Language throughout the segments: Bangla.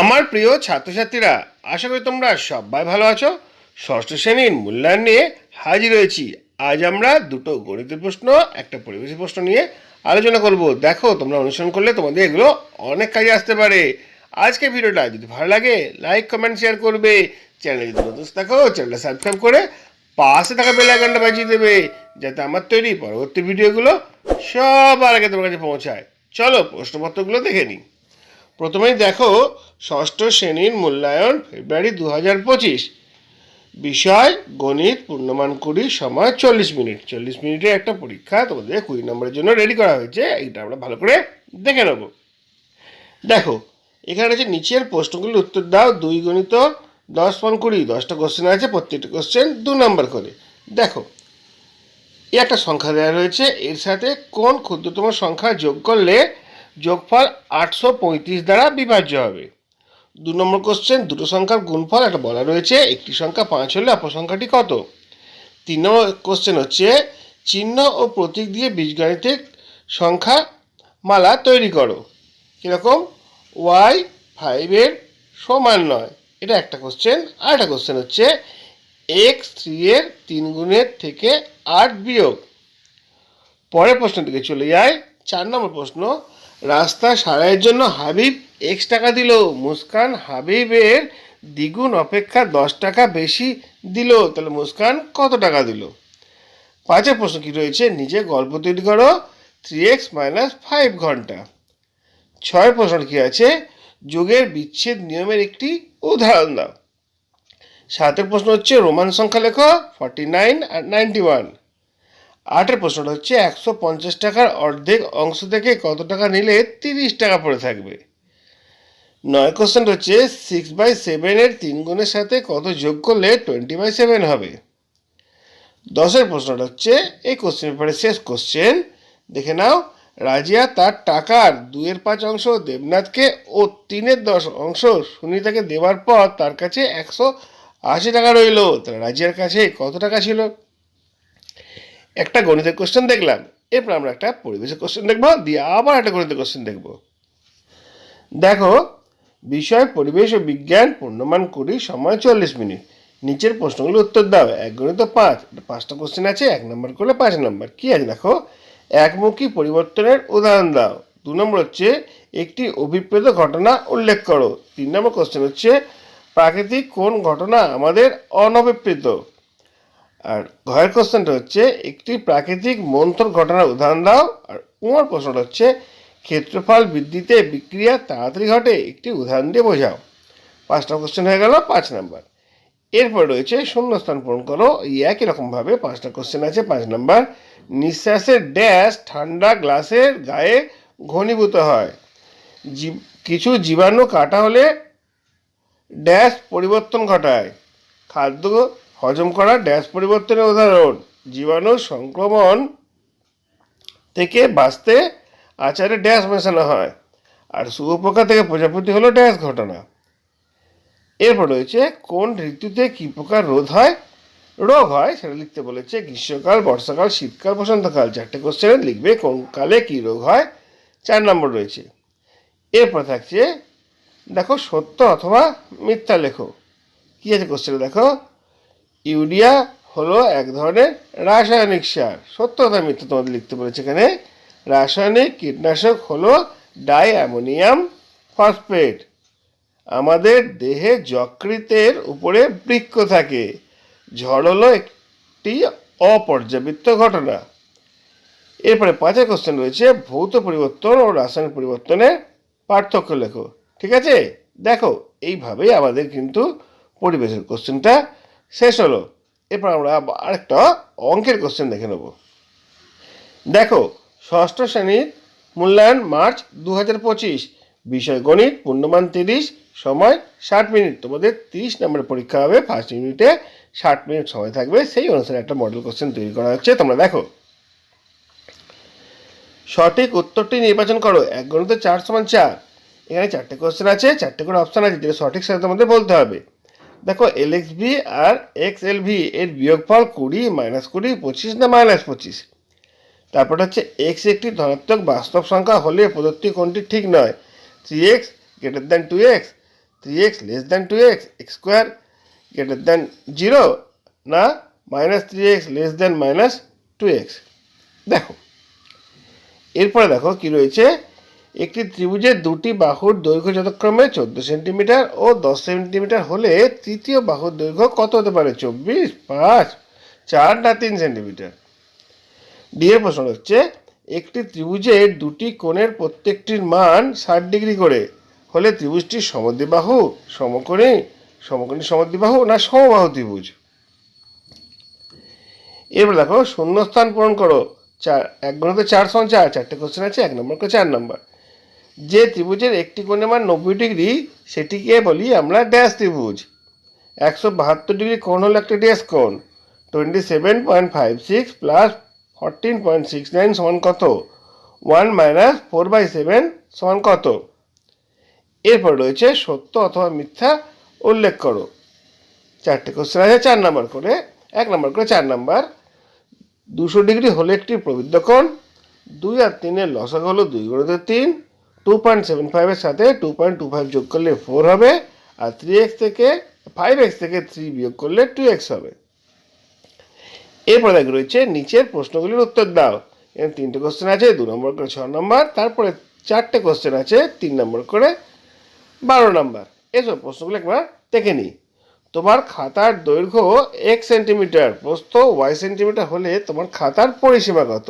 আমার প্রিয় ছাত্রছাত্রীরা, আশা করি তোমরা সবাই ভালো আছো। ষষ্ঠ শ্রেণির মূল্যায়ন নিয়ে হাজির হয়েছি। আজ আমরা দুটো গণিতের প্রশ্ন, একটা পরিবেশের প্রশ্ন নিয়ে আলোচনা করব। দেখো, তোমরা অনুসরণ করলে তোমাদের এগুলো অনেক কাজে আসতে পারে। আজকে ভিডিওটা যদি ভালো লাগে লাইক কমেন্ট শেয়ার করবে। চ্যানেলে যদি নতুন থাকো, চ্যানেলটা সাবস্ক্রাইব করে পাশে থাকা বেল আইকনটা বাজিয়ে দেবে, যাতে আমার তৈরি পরবর্তী ভিডিওগুলো সবার আগে তোমার কাছে পৌঁছায়। চলো প্রশ্নপত্রগুলো দেখে নিই। প্রথমেই দেখো ষষ্ঠ শ্রেণির মূল্যায়ন, ফেব্রুয়ারি দু হাজার পঁচিশ। বিষয়, গণিত, পূর্ণমান কুড়ি, সময় চল্লিশ মিনিট। চল্লিশ মিনিটের একটা পরীক্ষা তোমাদের কুড়ি নম্বরের জন্য রেডি করা হয়েছে, এইটা আমরা ভালো করে দেখে নেব। দেখো, এখানে হচ্ছে নিচের প্রশ্নগুলির উত্তর দাও, দুই গণিত, দশ পন কুড়ি, দশটা কোশ্চেন আছে, প্রত্যেকটা কোশ্চেন দু নম্বর করে। দেখো, এই একটা সংখ্যা দেওয়া রয়েছে, এর সাথে কোন ক্ষুদ্রতম সংখ্যা যোগ করলে যোগফল আটশো পঁয়ত্রিশ দ্বারা বিভাজ্য হবে। দু নম্বর কোশ্চেন দুটো সংখ্যার গুণফল একটা বলা রয়েছে, একটি সংখ্যা পাঁচ হলে অপর সংখ্যাটি কত? তিন নম্বর কোশ্চেন হচ্ছে, চিহ্ন ও প্রতীক দিয়ে বীজগণিতিক সংখ্যা মালা তৈরি করো। কীরকম? ওয়াই ফাইভের সমান নয়। এটা একটা কোশ্চেন আর একটা কোশ্চেন হচ্ছে, এক্স থ্রি এর তিন গুণের থেকে আট বিয়োগ। পরের প্রশ্ন দিকে চলে যায় চার নম্বর প্রশ্ন রাস্তা সারাইয়ের জন্য হাবিব এক্স টাকা দিল। মুস্কান হাবিবের দ্বিগুণ অপেক্ষা দশ টাকা বেশি দিল। তাহলে মুস্কান কত টাকা দিল? পাঁচের প্রশ্ন কি রয়েছে? নিজে গল্প তৈরি করো। থ্রি এক্স মাইনাস ফাইভ ঘণ্টা। ছয় প্রশ্ন কি আছে? যোগের বিচ্ছেদ নিয়মের একটি উদাহরণ দাও। সাতের প্রশ্ন হচ্ছে, রোমান সংখ্যা লেখো। ফর্টি নাইন আর নাইনটি ওয়ান আটের প্রশ্নটা হচ্ছে, একশো পঞ্চাশ টাকার অর্ধেক অংশ থেকে কত টাকা নিলে তিরিশ টাকা পড়ে থাকবে? নয় কোশ্চেন হচ্ছে সিক্স বাই সেভেনের তিন গুণের সাথে কত যোগ করলে টোয়েন্টি বাই সেভেন হবে? দশের প্রশ্নটা হচ্ছে, এই কোশ্চেন পেপারে শেষ কোশ্চেন দেখে নাও, রাজিয়া তার টাকার দুয়ের পাঁচ অংশ, দেবনাথকে ও তিনের দশ অংশ, সুনিতাকে দেওয়ার পর তার কাছে একশো আশি টাকা রইল। তাহলে রাজিয়ার কাছে কত টাকা ছিল? একটা গণিতের কোশ্চেন দেখলাম। এরপর আমরা একটা পরিবেশের কোশ্চেন দেখব, দিয়ে আবার একটা গণিতের কোশ্চেন দেখব। দেখো, বিষয়, পরিবেশ ও বিজ্ঞান পূর্ণমান করি সময় চল্লিশ মিনিট। নিচের প্রশ্নগুলো উত্তর দাও। এক গণিত পাঁচ। পাঁচটা কোশ্চেন আছে, এক নম্বর করলে পাঁচ নম্বর কি আছে দেখো? একমুখী পরিবর্তনের উদাহরণ দাও। দু নম্বর হচ্ছে, একটি অভিপ্রেত ঘটনা উল্লেখ করো। তিন নম্বর কোশ্চেন হচ্ছে, প্রাকৃতিক কোন ঘটনা আমাদের অনভিপ্রেত? আর ঘয়ের কোশ্চেনটা হচ্ছে, একটি প্রাকৃতিক মন্থর ঘটনার উদাহরণ দাও, আর উমার প্রশ্নটা হচ্ছে, ক্ষেত্রফল বৃদ্ধিতে বিক্রিয়া তাড়াতাড়ি ঘটে, একটি উদাহরণ দিয়ে বোঝাও। পাঁচটা কোশ্চেন হয়ে গেল, পাঁচ নাম্বার এরপর রয়েছে, শূন্যস্থান পূরণ করো, এই একই রকমভাবে পাঁচটা কোশ্চেন আছে, পাঁচ নাম্বার নিঃশ্বাসের ড্যাশ ঠান্ডা গ্লাসের গায়ে ঘনীভূত হয়। কিছু জীবাণু কাটা হলে ড্যাশ পরিবর্তন ঘটায়। খাদ্য হজম করা ড্যাশ পরিবর্তনের উদাহরণ। জীবাণু সংক্রমণ থেকে বাঁচতে আচারে ড্যাশ মেশানো হয়। আর শুয়োপোকা থেকে প্রজাপতি হলো ড্যাশ ঘটনা। এরপর রয়েছে, কোন ঋতুতে কী প্রকার রোধ হয়? রোগ হয়, সেটা লিখতে বলেছে গ্রীষ্মকাল, বর্ষাকাল, শীতকাল, বসন্তকাল। চারটে কোশ্চেনে লিখবে, কোন কালে কী রোগ হয়? চার নম্বর রয়েছে। এরপর থাকছে, দেখো সত্য অথবা মিথ্যা লেখো। কী আছে কোশ্চেনে দেখো? ইউরিয়া হলো এক ধরনের রাসায়নিক সার। সত্য কথা মিথ্যা তোমাদের লিখতে বলেছে এখানে। রাসায়নিক কীটনাশক হলো ডাই অ্যামোনিয়াম ফসফেট। আমাদের দেহে যকৃতের উপরে বৃক্ষ থাকে। ঝড় হলো একটি অপর্যাবৃত্ত ঘটনা। এরপরে পাঁচের কোশ্চেন রয়েছে, ভৌত পরিবর্তন ও রাসায়নিক পরিবর্তনের পার্থক্য লেখো। ঠিক আছে? দেখো, এইভাবেই আমাদের কিন্তু পরিবেশের কোশ্চেনটা শেষ হলো। এরপর আমরা আরেকটা অঙ্কের কোশ্চেন দেখে নেব। দেখো, ষষ্ঠ শ্রেণির মূল্যায়ন মার্চ দু হাজার পঁচিশ, বিষয় গণিত, পূর্ণমান তিরিশ, সময় ষাট মিনিট। তোমাদের তিরিশ নম্বরের পরীক্ষা হবে ফার্স্ট ইউনিটে ষাট মিনিট সময় থাকবে, সেই অনুসারে একটা মডেল কোশ্চেন তৈরি করা হচ্ছে। তোমরা দেখো, সঠিক উত্তরটি নির্বাচন করো, এক গণিত চার সমান চার। এখানে চারটে কোশ্চেন আছে, চারটে করে অপশান আছে, যেটা সঠিক সাথে তোমাদের বলতে হবে। দেখো এল এক্স ভি আর এক্স এল ভি এর বিয়োগফল কুড়ি মাইনাস কুড়ি, পঁচিশ না মাইনাস পঁচিশ? তারপর হচ্ছে এক্স একটি ধনাত্মক বাস্তব সংখ্যা, হলে প্রদত্ত কোনটি ঠিক নয়? Three x greater than two x three x less than two x x square greater than zero না minus three x less than minus two x দেখো। এরপরে দেখো কী রয়েছে? একটি ত্রিভুজের দুটি বাহুর দৈর্ঘ্য যথাক্রমে চোদ্দ সেন্টিমিটার ও দশ সেন্টিমিটার হলে তৃতীয় বাহুর দৈর্ঘ্য কত হতে পারে? চব্বিশ, পাঁচ, চার না তিন সেন্টিমিটার? ডি এর প্রশ্ন হচ্ছে, একটি ত্রিভুজের দুটি কোণের প্রত্যেকটির মান ষাট ডিগ্রি করে হলে ত্রিভুজটি সমদ্বিবাহু, সমকোণী সমকোণী সমদ্বিবাহু না সমবাহু ত্রিভুজ? এরপর দেখো, শূন্যস্থান পূরণ করো। চার, এক গুণতে চার সমান চার, চারটে কোশ্চেন আছে, এক নম্বর করে চার নম্বর। যে ত্রিভুজের একটি কোণের মান নব্বই ডিগ্রি, সেটিকে বলি আমরা ড্যাশ ত্রিভুজ। একশো বাহাত্তর ডিগ্রি কোণ হলো একটা ড্যাশ কোণ। Twenty seven point five six plus fourteen point six nine সমান কত? One minus four by seven সমান কত? এরপর রয়েছে সত্য অথবা মিথ্যা উল্লেখ করো। চারটে কোশ্চেন আছে, চার নাম্বার করে, এক নাম্বার করে চার নাম্বার দুশো ডিগ্রি হলো একটি প্রবৃদ্ধ কোণ, দুই আর তিনের লসক হলো দুই গুণিত তিন। টু পয়েন্ট সেভেন ফাইভের সাথে টু পয়েন্ট টু ফাইভ যোগ করলে ফোর হবে, আর থ্রি এক্স থেকে ফাইভ এক্স থেকে থ্রি বিয়োগ করলে টু এক্স হবে। এরপর দেখ রয়েছে নিচের প্রশ্নগুলির উত্তর দাও। এখানে তিনটে কোশ্চেন আছে, দু নম্বর করে ছ নম্বর, তারপরে চারটে কোশ্চেন আছে, তিন নম্বর করে বারো নম্বর। এসব প্রশ্নগুলো একবার দেখে নিই। তোমার খাতার দৈর্ঘ্য এক সেন্টিমিটার প্রস্থ ওয়াই সেন্টিমিটার হলে তোমার খাতার পরিসীমা কত?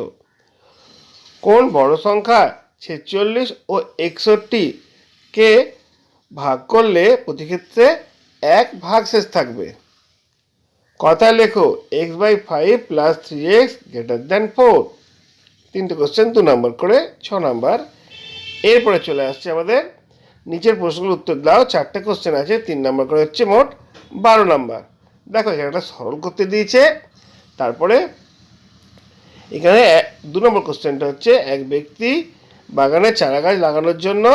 কোন বড় সংখ্যা ছেচল্লিশ ও একষট্টি কে ভাগ করলে প্রতি ক্ষেত্রে এক ভাগ শেষ থাকবে। কথা লেখো x by five plus three x greater than four তিনটে কোশ্চেন দু নম্বর করে ছ নম্বর এরপরে চলে আসছে আমাদের নিচের প্রশ্নগুলোর উত্তর দাও, চারটে কোশ্চেন আছে, তিন নম্বর করে হচ্ছে মোট বারো নম্বর দেখো, এখানে একটা সরল করতে দিয়েছে। তারপরে এখানে দু নম্বর কোশ্চেনটা হচ্ছে এক ব্যক্তি বাগানে চারা গাছ লাগানোর জন্য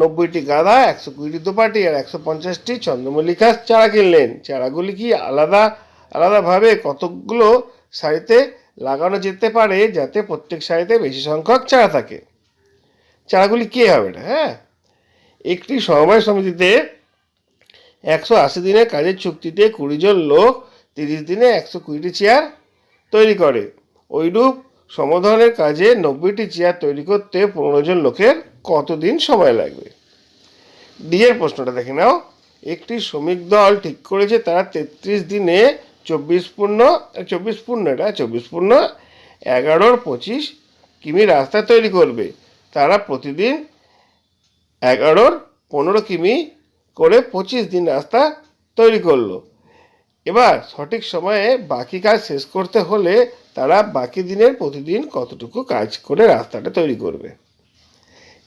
নব্বইটি গাধা, একশো কুড়িটি দোপাটি আর একশো পঞ্চাশটি চন্দ্রমল্লিকা চারা কিনলেন। চারাগুলি কি আলাদা, আলাদাভাবে কতকগুলো সারিতে লাগানো যেতে পারে যাতে প্রত্যেক সারিতে বেশি সংখ্যক চারা থাকে? চারাগুলি কে হবে না হ্যাঁ? একটি সমবায় সমিতিতে একশো আশি দিনের কাজের চুক্তিতে কুড়ি জন লোক তিরিশ দিনে একশো কুড়িটি চেয়ার তৈরি করে। ওইরূপ সমধনের কাজে নব্বইটি চেয়ার তৈরি করতে পনেরো জন লোকের কতদিন সময় লাগবে? ডিএর প্রশ্নটা দেখে নাও। একটি শ্রমিক দল ঠিক করেছে তারা তেত্রিশ দিনে চব্বিশ পূর্ণ চব্বিশ পূর্ণ এটা, চব্বিশ পূর্ণ, এগারোর পঁচিশ কিমি রাস্তা তৈরি করবে। তারা প্রতিদিন এগারোর পনেরো কিমি করে পঁচিশ দিন রাস্তা তৈরি করল। এবার সঠিক সময়ে বাকি কাজ শেষ করতে হলে তারা বাকি দিনের প্রতিদিন কতটুকু কাজ করে রাস্তাটা তৈরি করবে।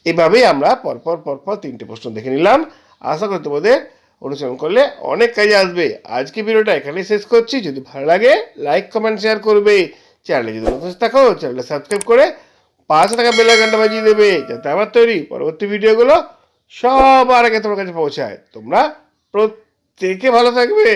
এভাবেই আমরা পরপর পরপর তিনটে প্রশ্ন দেখে নিলাম। আশা করি তোমাদের অনুসরণ করলে অনেক কাজে আসবে। আজকে ভিডিওটা এখানেই শেষ করছি। যদি ভালো লাগে লাইক কমেন্ট শেয়ার করবে। চ্যানেলে যদি নতুন থাকো, চ্যানেলটা সাবস্ক্রাইব করে পাশে টাকা বেল আইকনটা বাজিয়ে দেবে, যাতে আমার তৈরি পরবর্তী ভিডিওগুলো সবার আগে তোমার কাছে পৌঁছায়। তোমরা প্রত্যেকে ভালো থাকবে।